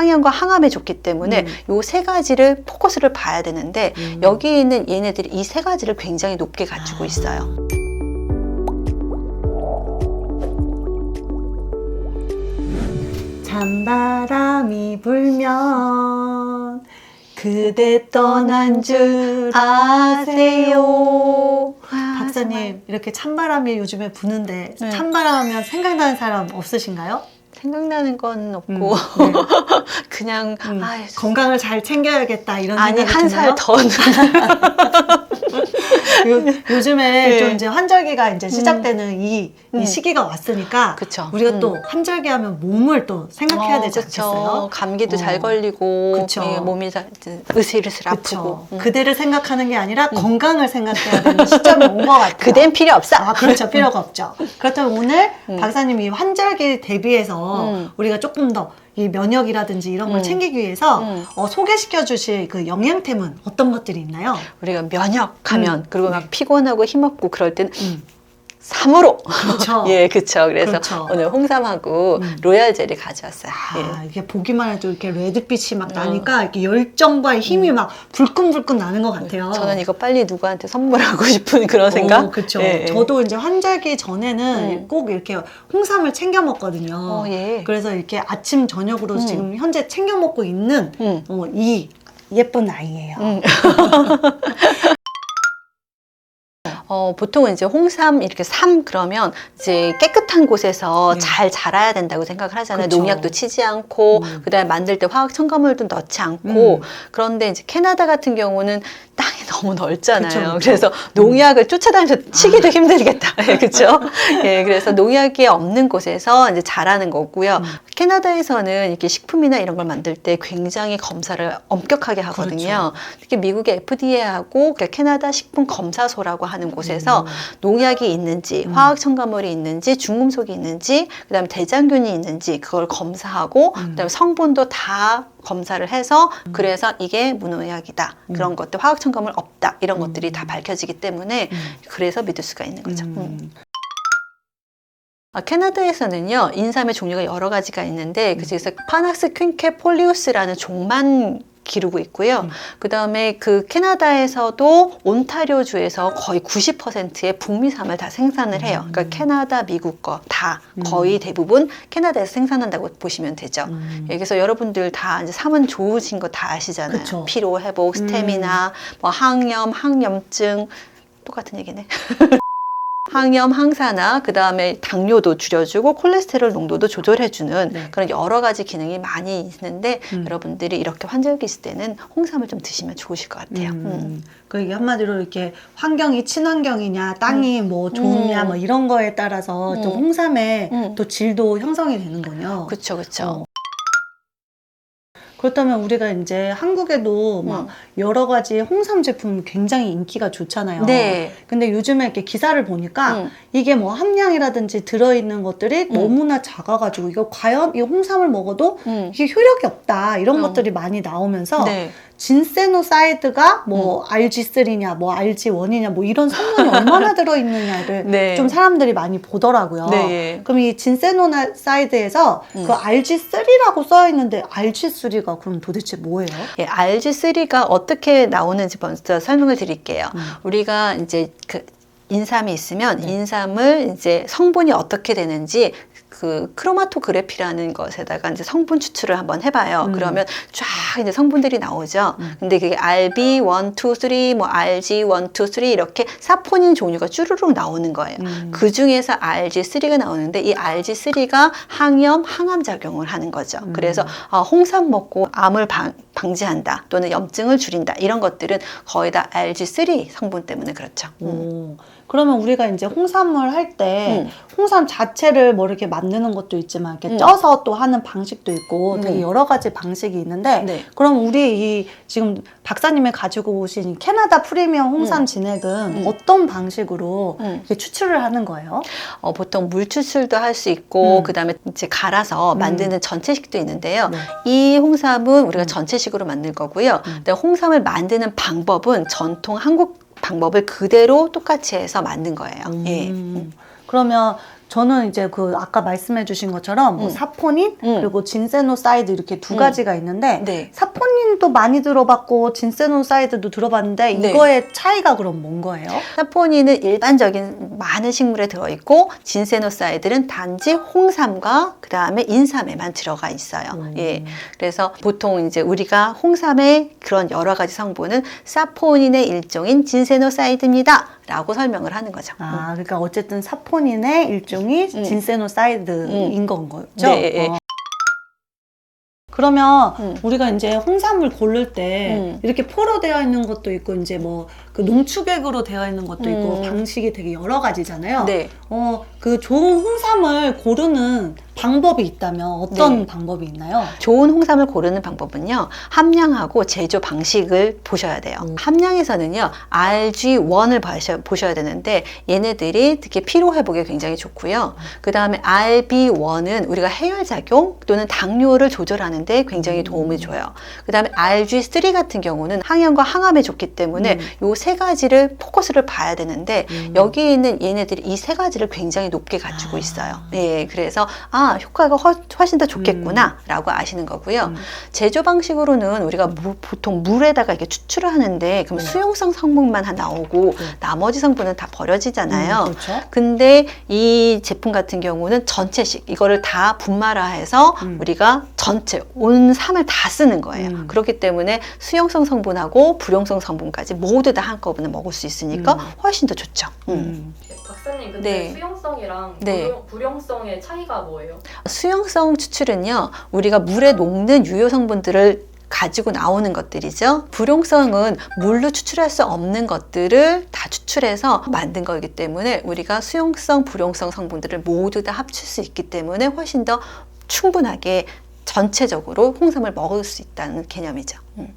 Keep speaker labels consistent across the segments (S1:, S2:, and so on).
S1: 항염과 항암에 좋기 때문에
S2: 음.
S1: 요세 가지를 포커스를 봐야 되는데
S2: 음.
S1: 여기 있는 얘네들이 이 세 가지를 굉장히 높게 가지고
S2: 아.
S1: 있어요.
S2: 찬바람이 불면 그대 떠난 줄 아세요. 박사님 이렇게 찬바람이 요즘에 부는데
S1: 네.
S2: 찬바람 하면 생각나는 사람 없으신가요?
S1: 생각나는 건 없고
S2: 음, 네.
S1: 그냥
S2: 음,
S1: 아이,
S2: 건강을 잘 챙겨야겠다 이런
S1: 아니
S2: 생각이
S1: 한? 살 더
S2: 요, 요즘에
S1: 네.
S2: 좀 이제 환절기가 이제 시작되는 이, 이
S1: 음.
S2: 시기가 왔으니까
S1: 그쵸.
S2: 우리가
S1: 음.
S2: 또 환절기 하면 몸을 또 생각해야
S1: 어,
S2: 되지
S1: 그쵸.
S2: 않겠어요?
S1: 감기도
S2: 어.
S1: 잘 걸리고
S2: 그쵸.
S1: 예, 몸이 다 으슬으슬 아프고. 음.
S2: 그대를 생각하는 게 아니라 건강을 생각해야 되는 시점이 온 것 같아요.
S1: 그댄 필요 없어.
S2: 아, 그렇죠. 필요가 없죠. 그렇다면 오늘
S1: 음.
S2: 박사님이 환절기 대비해서
S1: 음.
S2: 우리가 조금 더이 면역이라든지 이런 걸
S1: 음.
S2: 챙기기 위해서
S1: 음.
S2: 어, 소개시켜 주실 그 영양템은 어떤 것들이 있나요?
S1: 우리가 면역하면
S2: 음.
S1: 그리고 막 피곤하고 힘없고 그럴 때는
S2: 음.
S1: 삼으로
S2: 그렇죠.
S1: 예 그쵸 그래서
S2: 그렇죠.
S1: 오늘 홍삼하고
S2: 음.
S1: 로얄 젤리 가져왔어요
S2: 아, 이게 보기만 해도 이렇게 레드빛이 막
S1: 어.
S2: 나니까 이렇게 열정과 힘이 막 불끈불끈 나는 것 같아요.
S1: 예. 저는 이거 빨리 누구한테 선물하고 싶은 그런 생각
S2: 그렇죠.
S1: 예, 예.
S2: 저도 이제 환절기 전에는
S1: 음.
S2: 꼭 이렇게 홍삼을 챙겨 먹거든요.
S1: 어, 예.
S2: 그래서 이렇게 아침 저녁으로
S1: 음.
S2: 지금 현재 챙겨 먹고 있는
S1: 음.
S2: 어, 이 예쁜 아이예요.
S1: 음. 어, 보통은 이제 홍삼 이렇게 삼 그러면 이제 깨끗한 곳에서
S2: 네.
S1: 잘 자라야 된다고 생각을 하잖아요.
S2: 그쵸.
S1: 농약도 치지 않고
S2: 음.
S1: 그다음에 만들 때 화학 첨가물도 넣지 않고
S2: 음.
S1: 그런데 이제 캐나다 같은 경우는 땅이 너무 넓잖아요.
S2: 그쵸, 그쵸.
S1: 그래서 농약을 쫓아다니면서 치기도 힘들겠다. 예, 그렇죠? 예, 그래서 농약이 없는 곳에서 이제 자라는 거고요.
S2: 음.
S1: 캐나다에서는 이렇게 식품이나 이런 걸 만들 때 굉장히 검사를 엄격하게 하거든요.
S2: 그렇죠.
S1: 특히 미국의 FDA하고 캐나다 식품 검사소라고 하는 곳에서
S2: 음.
S1: 농약이 있는지,
S2: 음.
S1: 화학 첨가물이 있는지, 중금속이 있는지, 그다음에 대장균이 있는지 그걸 검사하고
S2: 음.
S1: 그다음에 성분도 다 검사를 해서 그래서 이게 무농약이다.
S2: 음.
S1: 그런 것들 화학 첨가물 없다. 이런
S2: 음.
S1: 것들이 다 밝혀지기 때문에
S2: 음.
S1: 그래서 믿을 수가 있는 거죠. 음.
S2: 음.
S1: 아, 캐나다에서는요 인삼의 종류가 여러 가지가 있는데
S2: 음.
S1: 그중에서 파낙스 퀸케 폴리우스라는 종만 기르고 있고요.
S2: 음.
S1: 그 다음에 그 캐나다에서도 온타리오 주에서 거의 90%의 북미삼을 다 생산을 해요.
S2: 음.
S1: 그러니까 캐나다, 미국 거다
S2: 음.
S1: 거의 대부분 캐나다에서 생산한다고 보시면 되죠.
S2: 음.
S1: 여기서 여러분들 다 이제 삼은 좋으신 거 다 아시잖아요.
S2: 그쵸.
S1: 피로 회복, 스태미나, 뭐 항염, 항염증 똑같은 얘기네. 항염, 항산화, 그 다음에 당뇨도 줄여주고 콜레스테롤 농도도 조절해주는
S2: 네.
S1: 그런 여러 가지 기능이 많이 있는데
S2: 음.
S1: 여러분들이 이렇게 환절기 있을 때는 홍삼을 좀 드시면 좋으실 것 같아요. 음.
S2: 음. 그 이게 한마디로 이렇게 환경이 친환경이냐, 땅이 뭐 좋으냐,
S1: 음.
S2: 뭐 이런 거에 따라서 또
S1: 음.
S2: 홍삼의
S1: 음.
S2: 또 질도 형성이 되는군요.
S1: 그렇죠, 그렇죠.
S2: 어. 그렇다면 우리가 이제 한국에도 막
S1: 음.
S2: 여러 가지 홍삼 제품 굉장히 인기가 좋잖아요.
S1: 네.
S2: 근데 요즘에 이렇게 기사를 보니까
S1: 음.
S2: 이게 뭐 함량이라든지 들어있는 것들이 너무나 작아가지고 이거 과연 이 홍삼을 먹어도
S1: 음.
S2: 이게 효력이 없다 이런
S1: 어.
S2: 것들이 많이 나오면서
S1: 네.
S2: 진세노사이드가 뭐 RG3냐 뭐 RG1이냐 뭐 이런 성분이 얼마나 들어있느냐를
S1: 네.
S2: 좀 사람들이 많이 보더라고요.
S1: 네.
S2: 그럼 이 진세노사이드에서
S1: 음.
S2: 그 RG3라고 써 있는데 RG3가 그럼 도대체 뭐예요?
S1: 예, RG3가 어떻게 나오는지 먼저 설명을 드릴게요.
S2: 음.
S1: 우리가 이제 그 인삼이 있으면
S2: 네.
S1: 인삼을 이제 성분이 어떻게 되는지 그 크로마토그래피라는 것에다가 이제 성분 추출을 한번 해봐요.
S2: 음.
S1: 그러면 쫙 이제 성분들이 나오죠.
S2: 음.
S1: 근데 그게 RB 1, 2, 3, 뭐 RG 1, 2, 3 이렇게 사포닌 종류가 쭈루룩 나오는 거예요.
S2: 음.
S1: 그 중에서 RG3가 나오는데 이 RG3가 항염, 항암 작용을 하는 거죠.
S2: 음.
S1: 그래서 아, 홍삼 먹고 암을 방, 방지한다 또는 염증을 줄인다 이런 것들은 거의 다 RG3 성분 때문에 그렇죠. 음.
S2: 오, 그러면 우리가 이제 홍삼을 할때
S1: 음.
S2: 홍삼 자체를 뭐 이렇게 만드는 것도 있지만 이렇게
S1: 음.
S2: 쪄서 또 하는 방식도 있고
S1: 음.
S2: 되게 여러 가지 방식이 있는데
S1: 네.
S2: 그럼 우리 이 지금 박사님이 가지고 오신 이 캐나다 프리미엄 홍삼
S1: 음.
S2: 진액은
S1: 음.
S2: 어떤 방식으로
S1: 음.
S2: 이렇게 추출을 하는 거예요?
S1: 어, 보통 물 추출도 할 수 있고
S2: 음.
S1: 그다음에 이제 갈아서
S2: 음.
S1: 만드는 전체식도 있는데요.
S2: 네.
S1: 이 홍삼은 우리가
S2: 음.
S1: 전체식으로 만들 거고요.
S2: 음.
S1: 근데 홍삼을 만드는 방법은 전통 한국 방법을 그대로 똑같이 해서 만든 거예요. 예.
S2: 음. 그러면 저는 이제 그 아까 말씀해주신 것처럼 뭐
S1: 음.
S2: 사포닌
S1: 음.
S2: 그리고 진세노사이드 이렇게 두
S1: 음.
S2: 가지가 있는데
S1: 네.
S2: 사포닌도 많이 들어봤고 진세노사이드도 들어봤는데
S1: 네.
S2: 이거의 차이가 그럼 뭔 거예요?
S1: 사포닌은 일반적인 많은 식물에 들어있고 진세노사이드는 단지 홍삼과 그 다음에 인삼에만 들어가 있어요.
S2: 음.
S1: 예. 그래서 보통 이제 우리가 홍삼의 그런 여러 가지 성분은 사포닌의 일종인 진세노사이드입니다. 라고 설명을 하는 거죠.
S2: 아, 그러니까 어쨌든 사포닌의 일종 이
S1: 음.
S2: 진세노사이드인 건 거죠.
S1: 네.
S2: 어. 그러면
S1: 음.
S2: 우리가 이제 홍삼을 고를 때
S1: 음.
S2: 이렇게 포로 되어 있는 것도 있고 이제 뭐 그 농축액으로 되어 있는 것도 있고
S1: 음.
S2: 방식이 되게 여러 가지잖아요.
S1: 네.
S2: 어, 그 좋은 홍삼을 고르는 방법이 있다면 어떤
S1: 네.
S2: 방법이 있나요?
S1: 좋은 홍삼을 고르는 방법은요, 함량하고 제조 방식을 보셔야 돼요.
S2: 음.
S1: 함량에서는요, RG1을 보셔, 보셔야 되는데, 얘네들이 특히 피로 회복에 굉장히 좋고요. 그 다음에 RB1은 우리가 해열 작용 또는 당뇨를 조절하는 데 굉장히 도움을 줘요. 그 다음에 RG3 같은 경우는 항염과 항암에 좋기 때문에
S2: 음.
S1: 요세 가지를 포커스를 봐야 되는데,
S2: 음.
S1: 여기 있는 얘네들이 이 세 가지를 굉장히 높게 가지고
S2: 아.
S1: 있어요. 예, 그래서 아 효과가 훨, 훨씬 더 좋겠구나라고 아시는 거고요.
S2: 음.
S1: 제조 방식으로는 우리가 무- 보통 물에다가 이렇게 추출을 하는데 그럼
S2: 네.
S1: 수용성 성분만 다 나오고
S2: 네.
S1: 나머지 성분은 다 버려지잖아요.
S2: 음, 그렇죠.
S1: 근데 이 제품 같은 경우는 전체식 이거를 다 분말화해서
S2: 음.
S1: 우리가 전체 온 삼을 다 쓰는 거예요.
S2: 음.
S1: 그렇기 때문에 수용성 성분하고 불용성 성분까지 모두 다 한꺼번에 먹을 수 있으니까
S2: 음.
S1: 훨씬 더 좋죠. 음.
S2: 음.
S3: 박사님 근데
S1: 네.
S3: 수용성이랑
S1: 네.
S3: 불용, 불용성의 차이가 뭐예요?
S1: 수용성 추출은요, 우리가 물에 녹는 유효 성분들을 가지고 나오는 것들이죠. 불용성은 물로 추출할 수 없는 것들을 다 추출해서 만든 거기 때문에 우리가 수용성, 불용성 성분들을 모두 다 합칠 수 있기 때문에 훨씬 더 충분하게 전체적으로 홍삼을 먹을 수 있다는 개념이죠. 음.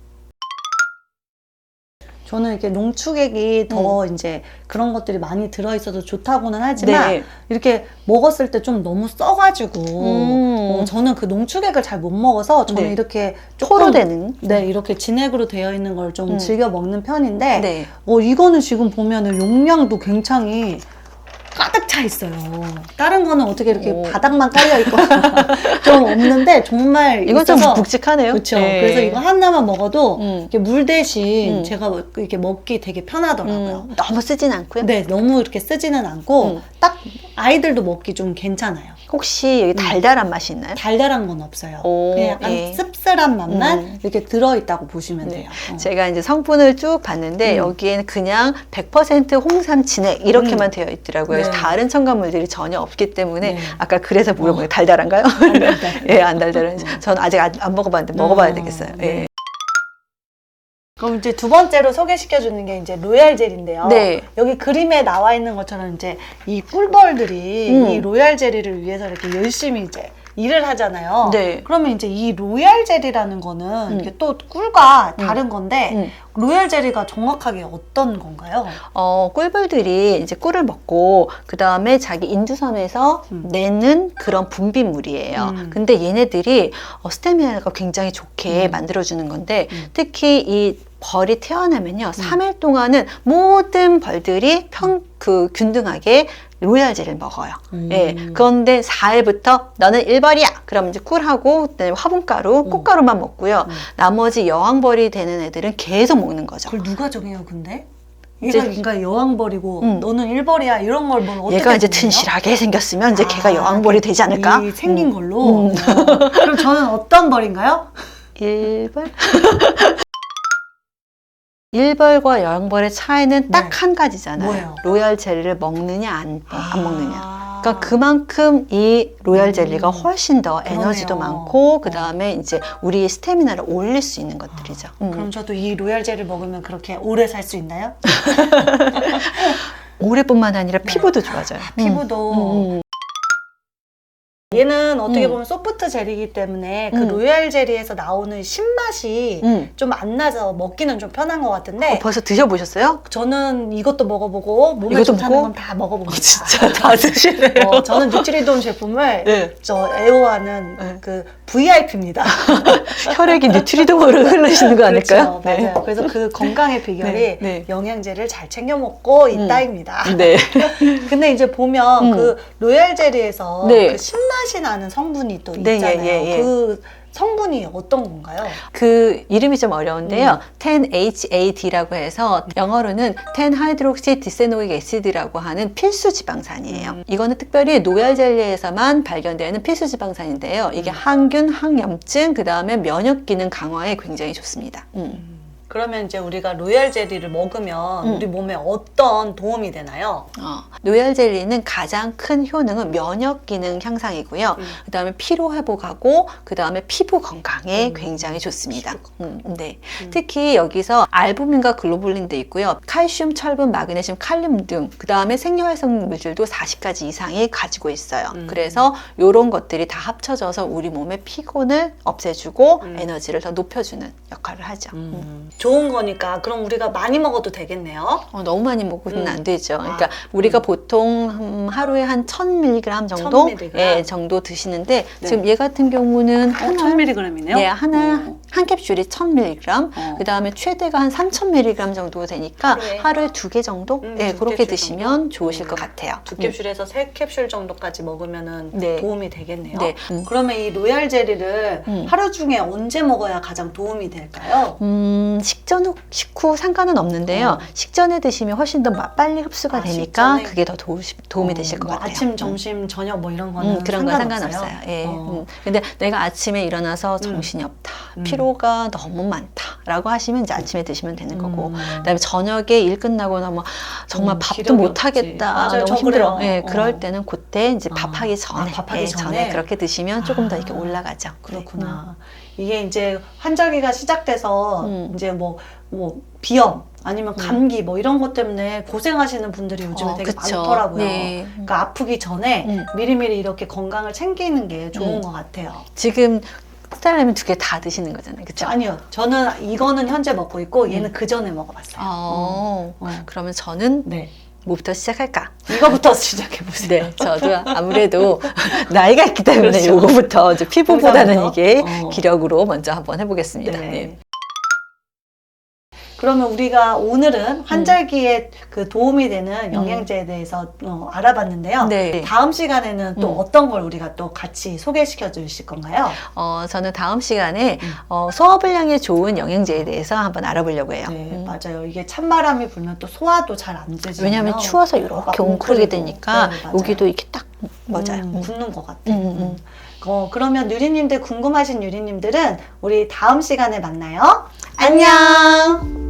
S2: 저는 이렇게 농축액이 더 이제 그런 것들이 많이 들어있어도 좋다고는 하지만
S1: 네.
S2: 이렇게 먹었을 때 좀 너무 써가지고
S1: 음.
S2: 어, 저는 그 농축액을 잘 못 먹어서 저는
S1: 네.
S2: 이렇게
S1: 토로 되는.
S2: 네 이렇게 진액으로 되어 있는 걸 좀
S1: 음.
S2: 즐겨 먹는 편인데
S1: 네.
S2: 어, 이거는 지금 보면은 용량도 굉장히 가득 차 있어요. 다른 거는 어떻게 이렇게
S1: 오.
S2: 바닥만 깔려 있고 좀 없는데 정말
S1: 이건 좀
S2: 있어서
S1: 묵직하네요.
S2: 그렇죠.
S1: 네.
S2: 그래서 이거 하나만 먹어도
S1: 음.
S2: 이렇게 물 대신
S1: 음.
S2: 제가 이렇게 먹기 되게 편하더라고요.
S1: 음, 너무 쓰진 않고요.
S2: 네, 너무 이렇게 쓰지는 않고
S1: 음.
S2: 딱 아이들도 먹기 좀 괜찮아요.
S1: 혹시 여기 달달한 맛이 있나요?
S2: 달달한 건 없어요.
S1: 오,
S2: 그냥 약간
S1: 예.
S2: 씁쓸한 맛만
S1: 음.
S2: 이렇게 들어 있다고 보시면
S1: 네.
S2: 돼요. 어.
S1: 제가 이제 성분을 쭉 봤는데
S2: 음.
S1: 여기에는 그냥 100% 홍삼 진액 이렇게만
S2: 음.
S1: 되어 있더라고요. 그래서
S2: 네.
S1: 다른 첨가물들이 전혀 없기 때문에
S2: 네.
S1: 아까 그래서 물어보요
S2: 어.
S1: 달달한가요? 예, 안 달달한지. 저는 아직 안, 안 먹어봤는데 먹어봐야
S2: 어,
S1: 되겠어요.
S2: 네.
S1: 예.
S2: 그럼 이제 두 번째로 소개시켜 주는 게 이제 로얄 젤인데요.
S1: 네.
S2: 여기 그림에 나와 있는 것처럼 이제 이 꿀벌들이
S1: 음.
S2: 이 로얄 젤리를 위해서 이렇게 열심히 이제 일을 하잖아요.
S1: 네.
S2: 그러면 이제 이 로얄 젤이라는 거는
S1: 음.
S2: 이게 또 꿀과 다른 건데
S1: 음.
S2: 로얄 젤리가 정확하게 어떤 건가요?
S1: 어, 꿀벌들이 이제 꿀을 먹고 그 다음에 자기 인두섬에서
S2: 음.
S1: 내는 그런 분비물이에요.
S2: 음.
S1: 근데 얘네들이 어, 스테미나가 굉장히 좋게
S2: 음.
S1: 만들어주는 건데
S2: 음.
S1: 특히 이 벌이 태어나면요, 3일 동안은 모든 벌들이 평, 그 균등하게 로얄젤을 먹어요.
S2: 음.
S1: 예. 그런데 4일부터 너는 1벌이야. 그럼 이제 꿀하고 그다음에 화분가루,
S2: 음.
S1: 꽃가루만 먹고요.
S2: 음.
S1: 나머지 여왕벌이 되는 애들은 계속 먹는 거죠.
S2: 그걸 누가 정해요, 근데? 얘가 그러니까 여왕벌이고
S1: 음.
S2: 너는 일벌이야 이런 걸뭘 어떻게
S1: 얘가 이제? 튼실하게 생겼으면 이제
S2: 아,
S1: 걔가 여왕벌이 되지 않을까?
S2: 이 생긴
S1: 음.
S2: 걸로.
S1: 음.
S2: 어. 그럼 저는 어떤 벌인가요?
S1: 일벌? 일벌과 여왕벌의 차이는 딱
S2: 네.
S1: 한 가지잖아요.
S2: 뭐예요?
S1: 로얄 젤리를 먹느냐 안, 안 먹느냐.
S2: 아.
S1: 그러니까 그만큼 이 로얄
S2: 음.
S1: 젤리가 훨씬 더 에너지도
S2: 그러네요.
S1: 많고 그 다음에 이제 우리의 스태미나를 올릴 수 있는 것들이죠. 음.
S2: 그럼 저도 이 로얄 젤을 먹으면 그렇게 오래 살 수 있나요?
S1: 올해뿐만 아니라
S2: 네.
S1: 피부도 좋아져요.
S2: 피부도
S1: 음, 음.
S2: 얘는 어떻게
S1: 음.
S2: 보면 소프트 젤이기 때문에 그
S1: 음.
S2: 로얄 젤리에서 나오는 신맛이
S1: 음.
S2: 좀 안 나서 먹기는 좀 편한 것 같은데
S1: 어, 벌써 드셔보셨어요?
S2: 저는 이것도 먹어보고 몸에
S1: 이것도
S2: 좋다는
S1: 먹고?
S2: 건 다 먹어봅니다.
S1: 진짜 다 드시네요.
S2: 어, 저는 누트리돈 제품을
S1: 네.
S2: 저 애호하는
S1: 네.
S2: 그 VIP입니다.
S1: 혈액이 뉴트리dom으로 흐르시는 거 아닐까요?
S2: 그렇죠, 맞아요. 그래서 그 건강의 비결이
S1: 네, 네.
S2: 영양제를 잘 챙겨 먹고
S1: 음.
S2: 있다입니다.
S1: 네.
S2: 근데 이제 보면
S1: 음.
S2: 그 로얄 젤리에서
S1: 네.
S2: 그 신맛이 나는 성분이 또
S1: 네,
S2: 있잖아요.
S1: 예, 예, 예.
S2: 그 성분이 어떤 건가요?
S1: 그 이름이 좀 어려운데요.
S2: 음.
S1: 10HAD라고 해서 영어로는 10하이드록시 디세노익 애시드라고 하는 필수 지방산이에요.
S2: 음.
S1: 이거는 특별히 노얄 젤리에서만 발견되는 필수 지방산인데요. 이게
S2: 음.
S1: 항균, 항염증, 그 다음에 면역 기능 강화에 굉장히 좋습니다. 음.
S2: 그러면 이제 우리가 로얄 젤리를 먹으면
S1: 음.
S2: 우리 몸에 어떤 도움이 되나요?
S1: 어, 노얄 젤리는 가장 큰 효능은 면역 기능 향상이고요.
S2: 음.
S1: 그 다음에 피로 회복하고 그 다음에 피부 건강에
S2: 음.
S1: 굉장히 좋습니다. 음, 네.
S2: 음.
S1: 특히 여기서 알부민과 글로불린도 있고요. 칼슘, 철분, 마그네슘, 칼륨 등 그 다음에 생리활성 물질도 40가지 이상이 가지고 있어요.
S2: 음.
S1: 그래서 이런 것들이 다 합쳐져서 우리 몸의 피곤을 없애주고
S2: 음.
S1: 에너지를 더 높여주는 역할을 하죠. 음.
S2: 좋은 거니까 그럼 우리가 많이 먹어도 되겠네요.
S1: 어, 너무 많이 먹으면
S2: 음.
S1: 안 되죠. 그러니까
S2: 아,
S1: 우리가
S2: 음.
S1: 보통 음, 하루에 한 1000mg 정도
S2: 1000mg?
S1: 예, 정도 드시는데
S2: 네.
S1: 지금 얘 같은 경우는 하나
S2: 1000mg이네요.
S1: 네, 하나
S2: 어.
S1: 한 캡슐이 1000mg.
S2: 어.
S1: 그 다음에 최대가 한 3000mg 정도 되니까
S2: 하루에?
S1: 하루에 두 개 정도?
S2: 음,
S1: 네,
S2: 두
S1: 그렇게 드시면
S2: 정도?
S1: 좋으실
S2: 음.
S1: 것 같아요.
S2: 두 캡슐에서 세 캡슐 정도까지 먹으면은
S1: 네.
S2: 도움이 되겠네요.
S1: 네. 음.
S2: 그러면 이 로얄 젤리를
S1: 음.
S2: 하루 중에 언제 먹어야 가장 도움이 될까요?
S1: 음, 식전 후, 식후 상관은 없는데요.
S2: 어.
S1: 식전에 드시면 훨씬 더 마- 빨리 흡수가
S2: 아,
S1: 되니까
S2: 식전에?
S1: 그게 더 도우, 도움이
S2: 어,
S1: 되실 것
S2: 뭐
S1: 같아요.
S2: 아침,
S1: 음.
S2: 점심, 저녁 뭐 이런 거는
S1: 음, 그런 거
S2: 상관없어요.
S1: 예.
S2: 어.
S1: 음. 근데 내가 아침에 일어나서 정신이 없다,
S2: 음.
S1: 피로가 너무 많다라고 하시면 이제 아침에 드시면 되는 거고,
S2: 음.
S1: 그다음에 저녁에 일 끝나거나 뭐 정말
S2: 음,
S1: 밥도 못. 하겠다,
S2: 맞아요.
S1: 너무
S2: 저
S1: 힘들어. 예,
S2: 어.
S1: 그럴 때는 그때 이제
S2: 아.
S1: 밥하기 전에,
S2: 아, 밥하기
S1: 예,
S2: 전에?
S1: 그렇게 드시면 조금 더 이렇게
S2: 아.
S1: 올라가죠.
S2: 그렇구나. 이게 이제 환절기가 시작돼서
S1: 음.
S2: 이제 뭐, 뭐, 비염 아니면 감기 뭐 이런 것 때문에 고생하시는 분들이 요즘에
S1: 어,
S2: 되게
S1: 그쵸.
S2: 많더라고요.
S1: 네.
S2: 그러니까 아프기 전에
S1: 음.
S2: 미리미리 이렇게 건강을 챙기는 게 좋은
S1: 음.
S2: 것 같아요.
S1: 지금 스타일라면 두 개 다 드시는 거잖아요, 그렇죠?
S2: 아니요. 저는 이거는 현재 먹고 있고 얘는 그 전에 먹어봤어요.
S1: 어,
S2: 어.
S1: 그러면 저는
S2: 네.
S1: 뭐부터 시작할까?
S2: 이거부터 시작해 보세요.
S1: 네, 저도 아무래도 나이가 있기 때문에
S2: 그렇죠.
S1: 요거부터 이제 피부보다는
S2: 의사부터?
S1: 이게
S2: 어.
S1: 기력으로 먼저 한번 해보겠습니다.
S2: 네.
S1: 네.
S2: 그러면 우리가 오늘은 환절기에 그 도움이 되는 영양제에 대해서 어, 알아봤는데요.
S1: 네.
S2: 다음 시간에는 또
S1: 음.
S2: 어떤 걸 우리가 또 같이 소개시켜 주실 건가요?
S1: 어, 저는 다음 시간에
S2: 음.
S1: 어, 소화불량에 좋은 영양제에 대해서 한번 알아보려고 해요.
S2: 네,
S1: 음.
S2: 맞아요. 이게 찬바람이 불면 또 소화도 잘 안 되잖아요.
S1: 왜냐하면 추워서 이렇게
S2: 막
S1: 웅크리게. 되니까
S2: 네.
S1: 여기도 이렇게 딱 맞아요.
S2: 음,
S1: 음.
S2: 굳는 것 같아.
S1: 음, 음, 음.
S2: 어, 그러면 유리님들 궁금하신 유리님들은 우리 다음 시간에 만나요.
S1: 안녕.